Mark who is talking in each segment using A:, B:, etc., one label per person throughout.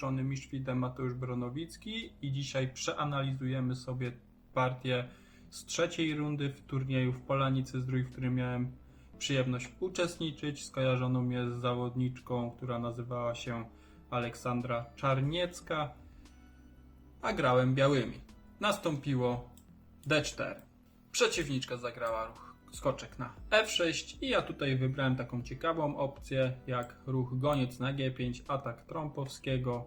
A: strony Mistrz Mateusz Bronowicki i dzisiaj przeanalizujemy sobie partię z trzeciej rundy w turnieju w Polanicy Zdrój, w którym miałem przyjemność uczestniczyć. Skojarzoną mnie z zawodniczką, która nazywała się Aleksandra Czarniecka, a grałem białymi. Nastąpiło D4. Przeciwniczka zagrała ruch skoczek na F6 i ja tutaj wybrałem taką ciekawą opcję jak ruch goniec na G5, atak Trąpowskiego.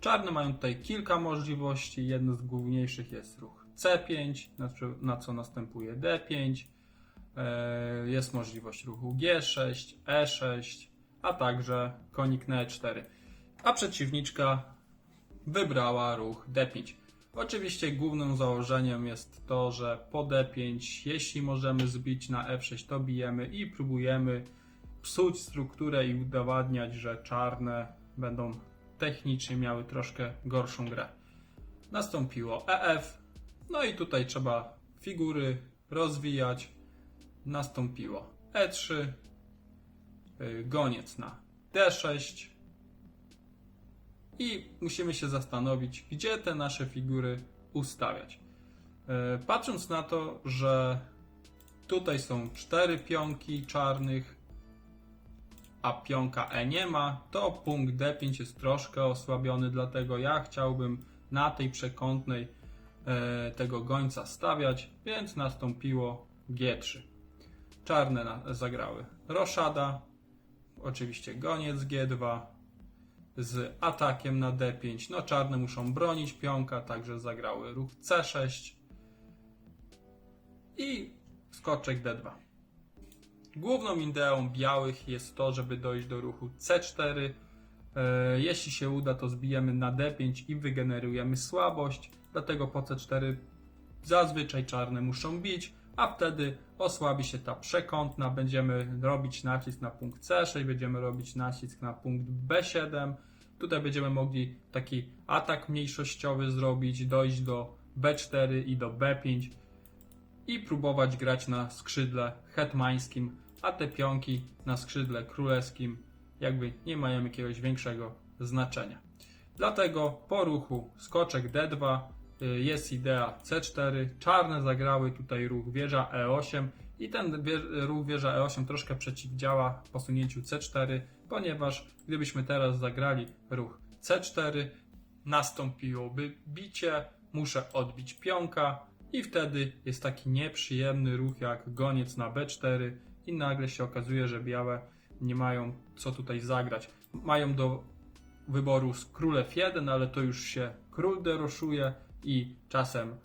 A: Czarne mają tutaj kilka możliwości. Jedną z główniejszych jest ruch C5, na co, na co następuje D5. E, Jest możliwość ruchu G6, E6, a także konik na E4. A przeciwniczka wybrała ruch D5. Oczywiście głównym założeniem jest to, że po D5, jeśli możemy zbić na F6, to bijemy i próbujemy psuć strukturę i udowadniać, że czarne będą technicznie miały troszkę gorszą grę. Nastąpiło EF, no i tutaj trzeba figury rozwijać. Nastąpiło E3, y, goniec na D6, i musimy się zastanowić, gdzie te nasze figury ustawiać. E, Patrząc na to, że tutaj są cztery pionki czarnych, a pionka E nie ma, to punkt D5 jest troszkę osłabiony, dlatego ja chciałbym na tej przekątnej e, tego gońca stawiać, więc nastąpiło G3. Czarne zagrały roszada, oczywiście goniec G2, z atakiem na D5. No czarne muszą bronić pionka, także zagrały ruch C6 i skoczek D2. Główną ideą białych jest to, żeby dojść do ruchu C4. E, Jeśli się uda, to zbijemy na D5 i wygenerujemy słabość. Dlatego po C4 zazwyczaj czarne muszą bić, a wtedy osłabi się ta przekątna. Będziemy robić nacisk na punkt C6, będziemy robić nacisk na punkt B7. Tutaj będziemy mogli taki atak mniejszościowy zrobić, dojść do B4 i do B5 i próbować grać na skrzydle hetmańskim, a te pionki na skrzydle królewskim jakby nie mają jakiegoś większego znaczenia. Dlatego po ruchu skoczek D2 y, jest idea C4. Czarne zagrały tutaj ruch wieża E8 i ten ruch wieża E8 troszkę przeciwdziała posunięciu C4, ponieważ gdybyśmy teraz zagrali ruch C4, nastąpiłoby bicie, muszę odbić pionka i wtedy jest taki nieprzyjemny ruch jak goniec na B4 i nagle się okazuje, że białe nie mają co tutaj zagrać. Mają do wyboru z królew 1, ale to już się król deroszuje i czasem e,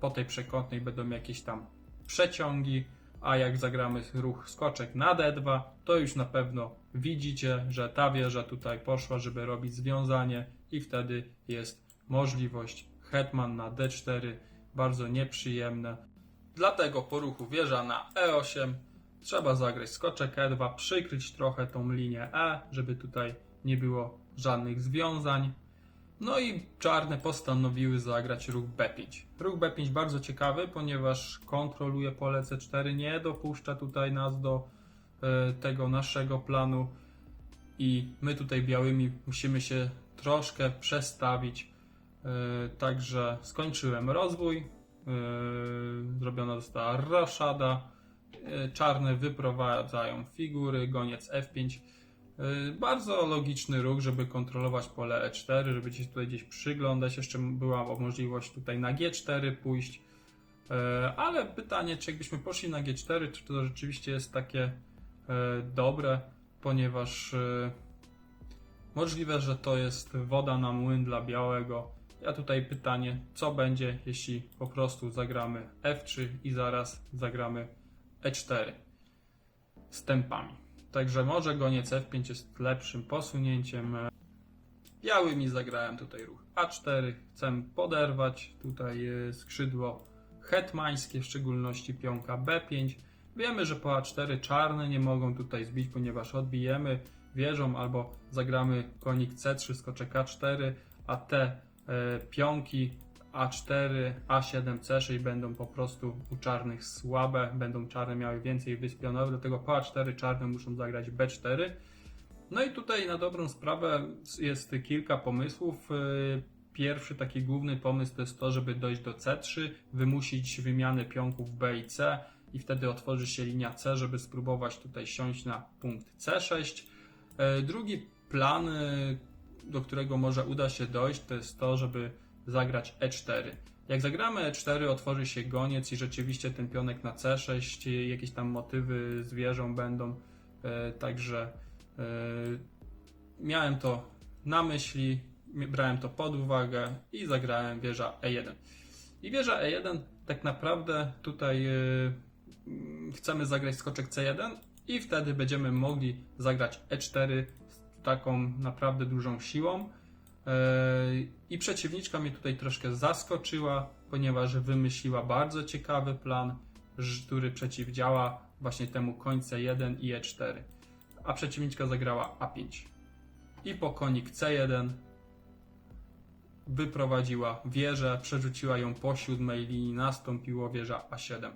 A: po tej przekątnej będą jakieś tam przeciągi, a jak zagramy ruch skoczek na D2, to już na pewno widzicie, że ta wieża tutaj poszła, żeby robić związanie i wtedy jest możliwość hetman na D4, bardzo nieprzyjemne. Dlatego po ruchu wieża na E8 trzeba zagrać skoczek E2, przykryć trochę tą linię E, żeby tutaj nie było żadnych związań. No i czarne postanowiły zagrać ruch B5. Ruch B5 bardzo ciekawy, ponieważ kontroluje pole C4, nie dopuszcza tutaj nas do e, tego naszego planu i my tutaj białymi musimy się troszkę przestawić. E, Także skończyłem rozwój. e, Zrobiona została roszada. Czarne wyprowadzają figury, goniec F5. E, Bardzo logiczny ruch, żeby kontrolować pole E4, żeby się tutaj gdzieś przyglądać. Jeszcze była możliwość tutaj na G4 pójść. E, Ale pytanie, czy jakbyśmy poszli na G4, czy to rzeczywiście jest takie e, dobre, ponieważ możliwe, że to jest woda na młyn dla białego. Ja tutaj pytanie, co będzie, jeśli po prostu zagramy F3 i zaraz zagramy E4 z tempami. Także może goniec F5 jest lepszym posunięciem. Białymi zagrałem tutaj ruch A4. Chcę poderwać tutaj e, skrzydło hetmańskie, w szczególności pionka B5. Wiemy, że po A4 czarne nie mogą tutaj zbić, ponieważ odbijemy wieżą albo zagramy konik C3, skoczek A4, a te e, pionki A4, A7, C6 będą po prostu u czarnych słabe, będą czarne miały więcej wysp pionowych, dlatego po A4 czarne muszą zagrać B4. No i tutaj na dobrą sprawę jest kilka pomysłów. Yy, Pierwszy taki główny pomysł to jest to, żeby dojść do C3, wymusić wymianę pionków B i C i wtedy otworzy się linia C, żeby spróbować tutaj siąść na punkt C6. Yy, Drugi plan, yy, do którego może uda się dojść, to jest to, żeby zagrać E4. Jak zagramy E4, otworzy się goniec i rzeczywiście ten pionek na C6, jakieś tam motywy z będą, e, także e, miałem to na myśli, brałem to pod uwagę i zagrałem wieża E1. I wieża E1 tak naprawdę tutaj e, mm, chcemy zagrać skoczek C1 i wtedy będziemy mogli zagrać E4 z taką naprawdę dużą siłą. I przeciwniczka mnie tutaj troszkę zaskoczyła, ponieważ wymyśliła bardzo ciekawy plan, który przeciwdziała właśnie temu końce 1 i E4. A przeciwniczka zagrała A5. I po konik C1 wyprowadziła wieżę, przerzuciła ją po siódmej linii, nastąpiło wieża A7.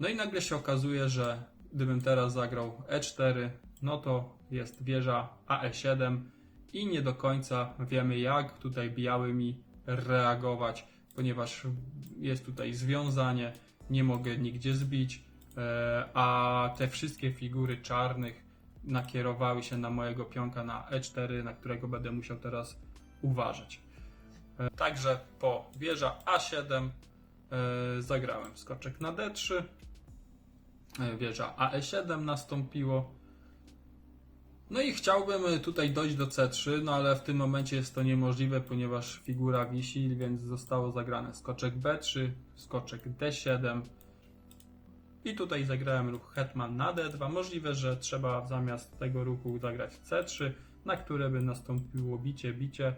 A: No i nagle się okazuje, że gdybym teraz zagrał E4, no to jest wieża AE7 i nie do końca wiemy, jak tutaj białymi reagować, ponieważ jest tutaj związanie, nie mogę nigdzie zbić, e, a te wszystkie figury czarnych nakierowały się na mojego pionka na E4, na którego będę musiał teraz uważać. E, Także po wieża A7 e, zagrałem skoczek na D3, e, wieża AE7 nastąpiło. No i chciałbym tutaj dojść do C3, no ale w tym momencie jest to niemożliwe, ponieważ figura wisi, więc zostało zagrane skoczek B3, skoczek D7. I tutaj zagrałem ruch hetman na D2. Możliwe, że trzeba zamiast tego ruchu zagrać C3, na które by nastąpiło bicie, bicie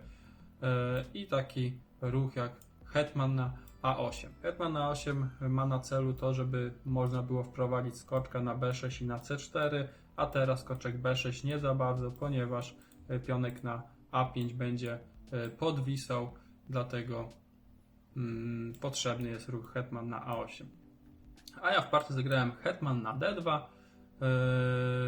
A: e, i taki ruch jak hetman na A8. Hetman na A8 ma na celu to, żeby można było wprowadzić skoczka na B6 i na C4, a teraz skoczek B6 nie za bardzo, ponieważ e, pionek na A5 będzie e, podwisał, dlatego mm, potrzebny jest ruch hetman na A8. A ja w partii zagrałem hetman na D2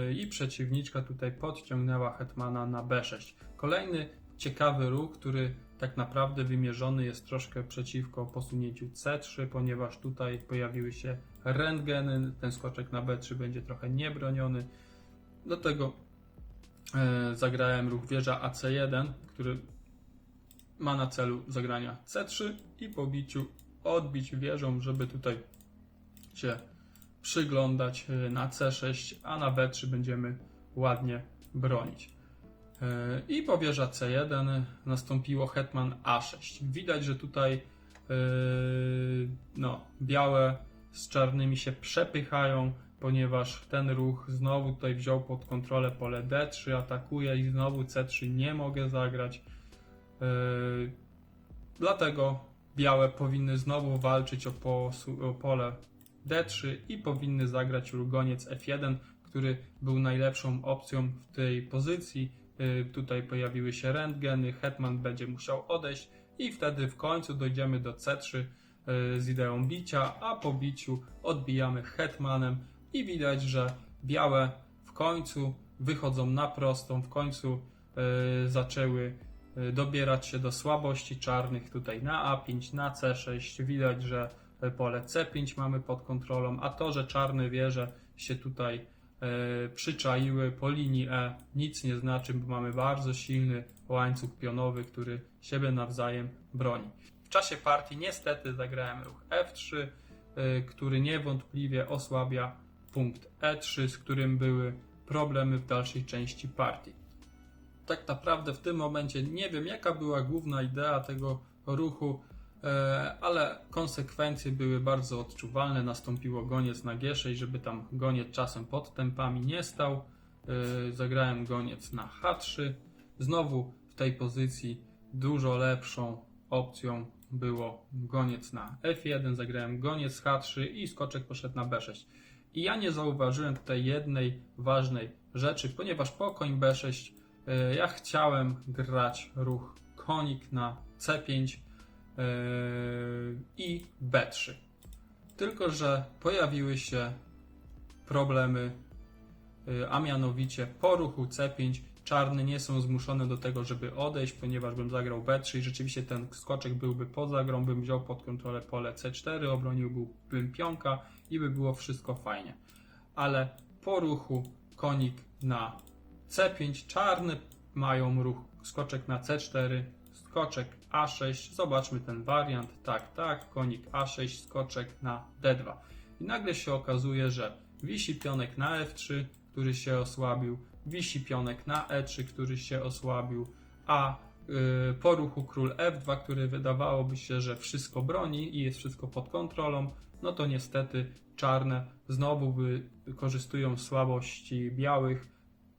A: yy, i przeciwniczka tutaj podciągnęła hetmana na B6. Kolejny ciekawy ruch, który tak naprawdę wymierzony jest troszkę przeciwko posunięciu C3, ponieważ tutaj pojawiły się rentgeny, ten skoczek na B3 będzie trochę niebroniony. Do tego e, zagrałem ruch wieża AC1, który ma na celu zagrania C3 i po biciu odbić wieżą, żeby tutaj się przyglądać e, na C6, a na B3 będziemy ładnie bronić. E, I po wieża C1 nastąpiło hetman A6. Widać, że tutaj no, białe z czarnymi się przepychają, ponieważ ten ruch znowu tutaj wziął pod kontrolę pole D3, atakuje i znowu C3 nie mogę zagrać. Yy, Dlatego białe powinny znowu walczyć o, o pole D3 i powinny zagrać rugoniec F1, który był najlepszą opcją w tej pozycji. Yy, Tutaj pojawiły się rentgeny, hetman będzie musiał odejść i wtedy w końcu dojdziemy do C3 yy, z ideą bicia, a po biciu odbijamy hetmanem i widać, że białe w końcu wychodzą na prostą, w końcu yy, zaczęły yy, dobierać się do słabości czarnych tutaj na A5, na C6. Widać, że y, pole C5 mamy pod kontrolą, a to, że czarne wieże się tutaj przyczaiły po linii E nic nie znaczy, bo mamy bardzo silny łańcuch pionowy, który siebie nawzajem broni. W czasie partii niestety zagrałem ruch F3, y, który niewątpliwie osłabia punkt E3, z którym były problemy w dalszej części partii. Tak naprawdę w tym momencie nie wiem, jaka była główna idea tego ruchu, e, ale konsekwencje były bardzo odczuwalne. Nastąpiło goniec na G6, żeby tam goniec czasem pod tempami nie stał. E, Zagrałem goniec na H3. Znowu w tej pozycji dużo lepszą opcją było goniec na F1, zagrałem goniec H3 i skoczek poszedł na B6. I ja nie zauważyłem tutaj jednej ważnej rzeczy, ponieważ po koń B6 e, ja chciałem grać ruch konik na C5 e, i B3. Tylko, że pojawiły się problemy, e, a mianowicie po ruchu C5 czarne nie są zmuszone do tego, żeby odejść, ponieważ bym zagrał B3 i rzeczywiście ten skoczek byłby poza grą, bym wziął pod kontrolę pole C4, obroniłbym pionka i by było wszystko fajnie. Ale po ruchu konik na C5, czarne mają ruch skoczek na C4, skoczek A6, zobaczmy ten wariant, tak, tak, konik A6, skoczek na D2. I nagle się okazuje, że wisi pionek na F3, który się osłabił, wisi pionek na E3, który się osłabił, a yy, po ruchu król F2, który wydawałoby się, że wszystko broni i jest wszystko pod kontrolą, no to niestety czarne znowu wykorzystują słabości białych.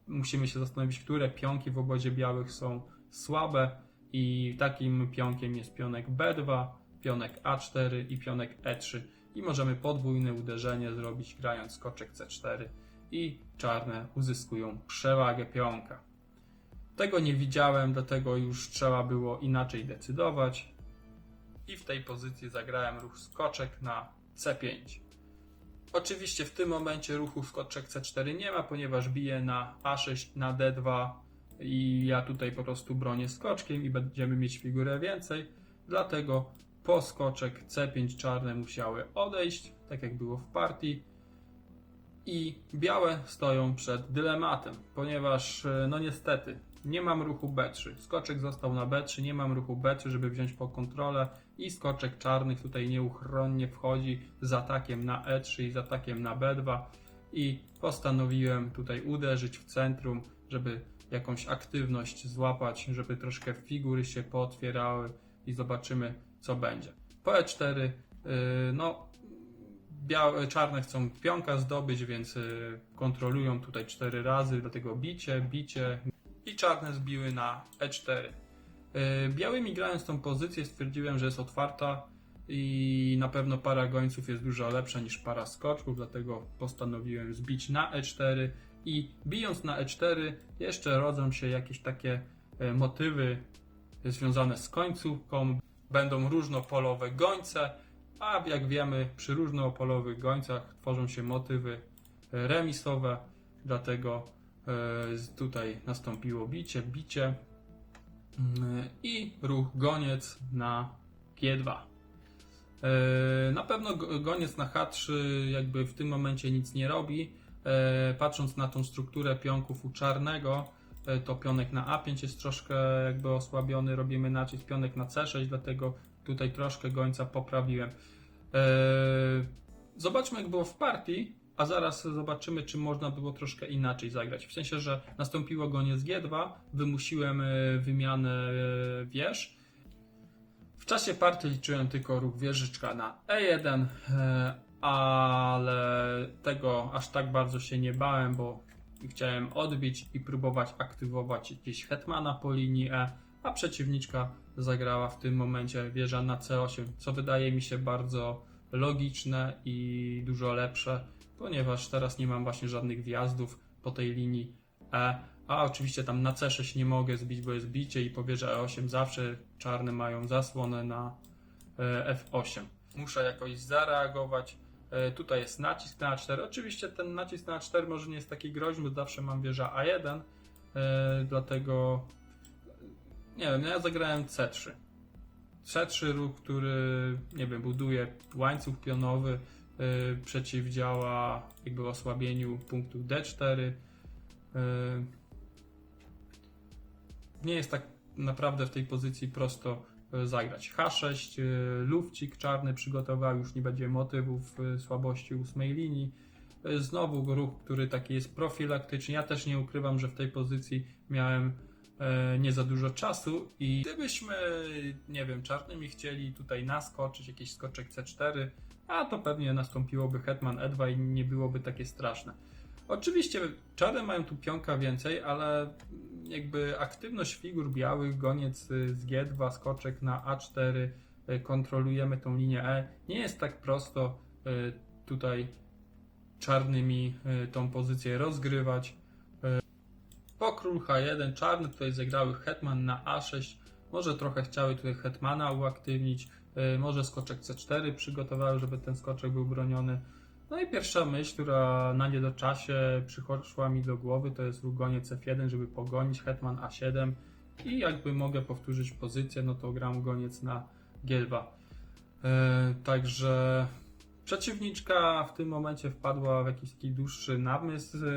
A: Musimy się zastanowić, które pionki w obozie białych są słabe i takim pionkiem jest pionek B2, pionek A4 i pionek E3 i możemy podwójne uderzenie zrobić grając skoczek C4 i czarne uzyskują przewagę pionka. Tego nie widziałem, dlatego już trzeba było inaczej decydować i w tej pozycji zagrałem ruch skoczek na C5. Oczywiście w tym momencie ruchu skoczek C4 nie ma, ponieważ bije na A6 na D2 i ja tutaj po prostu bronię skoczkiem i będziemy mieć figurę więcej. Dlatego po skoczek C5 czarne musiały odejść, tak jak było w partii. I białe stoją przed dylematem, ponieważ e, no niestety nie mam ruchu B3. Skoczek został na B3, nie mam ruchu B3, żeby wziąć pod kontrolę i skoczek czarnych tutaj nieuchronnie wchodzi z atakiem na E3 i z atakiem na B2 i postanowiłem tutaj uderzyć w centrum, żeby jakąś aktywność złapać, żeby troszkę figury się pootwierały i zobaczymy co będzie. Po E4 yy, no białe, czarne chcą pionka zdobyć, więc yy, kontrolują tutaj cztery razy, dlatego bicie, bicie i czarne zbiły na E4. Yy, Białymi grając tą pozycję stwierdziłem, że jest otwarta i na pewno para gońców jest dużo lepsza niż para skoczków, dlatego postanowiłem zbić na E4 i bijąc na E4 jeszcze rodzą się jakieś takie e, motywy związane z końcówką. Będą różnopolowe gońce, a jak wiemy przy różnopolowych gońcach tworzą się motywy e, remisowe, dlatego e, tutaj nastąpiło bicie, bicie i ruch goniec na G2. E, Na pewno go- goniec na H3 jakby w tym momencie nic nie robi. E, Patrząc na tą strukturę pionków u czarnego, e, to pionek na A5 jest troszkę jakby osłabiony, robimy nacisk pionek na C6, dlatego tutaj troszkę gońca poprawiłem. Zobaczmy jak było w partii, a zaraz zobaczymy czy można było troszkę inaczej zagrać. W sensie, że nastąpiło goniec G2, wymusiłem e, wymianę e, wież, w czasie partii liczyłem tylko ruch wieżyczka na E1, e, ale tego aż tak bardzo się nie bałem, bo chciałem odbić i próbować aktywować gdzieś hetmana po linii E, a przeciwniczka zagrała w tym momencie wieża na C8, co wydaje mi się bardzo logiczne i dużo lepsze, ponieważ teraz nie mam właśnie żadnych wjazdów po tej linii E, a oczywiście tam na C6 nie mogę zbić, bo jest bicie i po wieży E8 zawsze czarne mają zasłonę na e, F8. Muszę jakoś zareagować. E, Tutaj jest nacisk na A4. Oczywiście ten nacisk na A4 może nie jest taki groźny, bo zawsze mam wieża A1, e, dlatego nie wiem, ja zagrałem C3. C3 ruch, który nie wiem, buduje łańcuch pionowy, przeciwdziała jakby osłabieniu punktu D4. e, nie jest tak naprawdę w tej pozycji prosto e, zagrać. H6, e, lufcik czarny przygotował, już nie będzie motywów słabości ósmej linii. Znowu ruch, który taki jest profilaktyczny. Ja też nie ukrywam, że w tej pozycji miałem nie za dużo czasu i gdybyśmy, nie wiem, czarnymi chcieli tutaj naskoczyć, jakiś skoczek C4, a to pewnie nastąpiłoby hetman E2 i nie byłoby takie straszne. Oczywiście czarne mają tu pionka więcej, ale jakby aktywność figur białych, goniec y, z G2, skoczek na A4, y, kontrolujemy tą linię E. Nie jest tak prosto y, tutaj czarnymi tą pozycję rozgrywać. Po król H1 czarny tutaj zagrały hetman na A6. Może trochę chciały tutaj hetmana uaktywnić. Y, Może skoczek C4 przygotowały, żeby ten skoczek był broniony. No i pierwsza myśl, która na niedoczasie przyszła mi do głowy, to jest ruch goniec F1, żeby pogonić hetman A7 i jakby mogę powtórzyć pozycję, no to gram goniec na G2. E, także przeciwniczka w tym momencie wpadła w jakiś taki dłuższy namysł, e,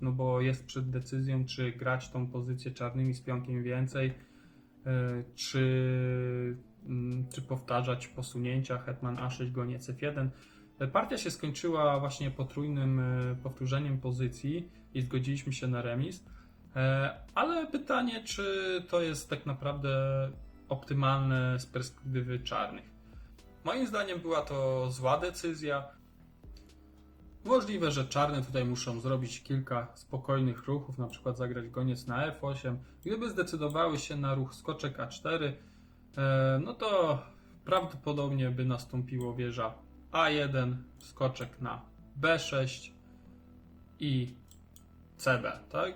A: no bo jest przed decyzją, czy grać tą pozycję czarnymi z pionkiem więcej, e, czy, czy powtarzać posunięcia hetman A6, goniec F1. E, Partia się skończyła właśnie potrójnym e, powtórzeniem pozycji i zgodziliśmy się na remis. E, Ale pytanie, czy to jest tak naprawdę optymalne z perspektywy czarnych. Moim zdaniem była to zła decyzja. Możliwe, że czarne tutaj muszą zrobić kilka spokojnych ruchów, na przykład zagrać goniec na F8. Gdyby zdecydowały się na ruch skoczek A4, e, no to prawdopodobnie by nastąpiło wieża A1, skoczek na B6 i CB, tak?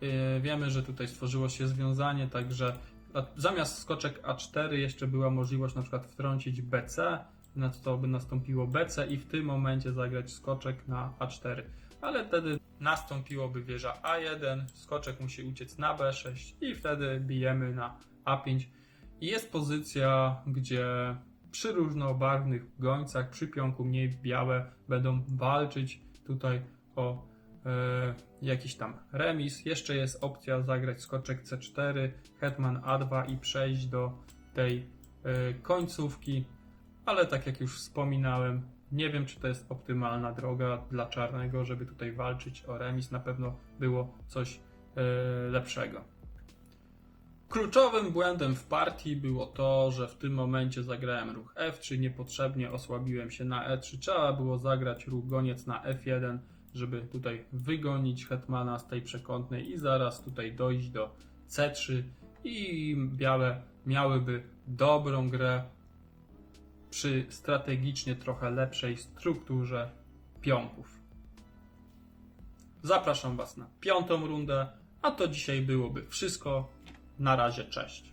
A: Yy, Wiemy, że tutaj stworzyło się związanie, także zamiast skoczek A4 jeszcze była możliwość na przykład wtrącić BC, na to by nastąpiło BC i w tym momencie zagrać skoczek na A4. Ale wtedy nastąpiłoby wieża A1, skoczek musi uciec na B6 i wtedy bijemy na A5. Jest pozycja, gdzie przy różnobarwnych gońcach, przy pionku mniej białe będą walczyć tutaj o e, jakiś tam remis. Jeszcze jest opcja zagrać skoczek C4, hetman A2 i przejść do tej e, końcówki, ale tak jak już wspominałem, nie wiem czy to jest optymalna droga dla czarnego, żeby tutaj walczyć o remis. Na pewno było coś e, lepszego. Kluczowym błędem w partii było to, że w tym momencie zagrałem ruch F3, niepotrzebnie osłabiłem się na E3. Trzeba było zagrać ruch goniec na F1, żeby tutaj wygonić hetmana z tej przekątnej i zaraz tutaj dojść do C3 i białe miałyby dobrą grę przy strategicznie trochę lepszej strukturze pionków. Zapraszam Was na piątą rundę, a to dzisiaj byłoby wszystko. Na razie, cześć.